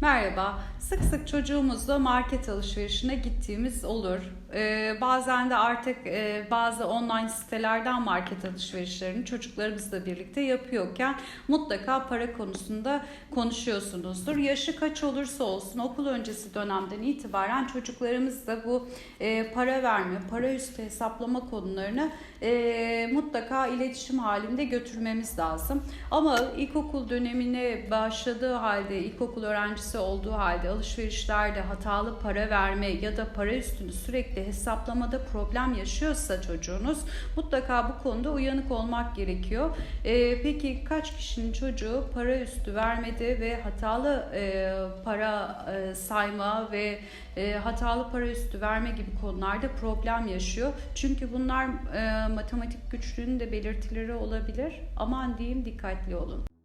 Merhaba. Sık sık çocuğumuzla market alışverişine gittiğimiz olur. Ee, bazen de artık e, bazı online sitelerden market alışverişlerini çocuklarımızla birlikte yapıyorken mutlaka para konusunda konuşuyorsunuzdur. Yaşı kaç olursa olsun okul öncesi dönemden itibaren çocuklarımızla bu e, para verme, para üstü hesaplama konularını e, mutlaka iletişim halinde götürmemiz lazım. Ama ilkokul dönemine başladığı halde, ilkokul öğrencisi olduğu halde alışverişlerde hatalı para verme ya da para üstünü sürekli hesaplamada problem yaşıyorsa çocuğunuz mutlaka bu konuda uyanık olmak gerekiyor. Ee, peki kaç kişinin çocuğu para üstü vermedi ve hatalı e, para e, sayma ve e, hatalı para üstü verme gibi konularda problem yaşıyor. Çünkü bunlar e, matematik güçlüğünün de belirtileri olabilir. Aman diyeyim dikkatli olun.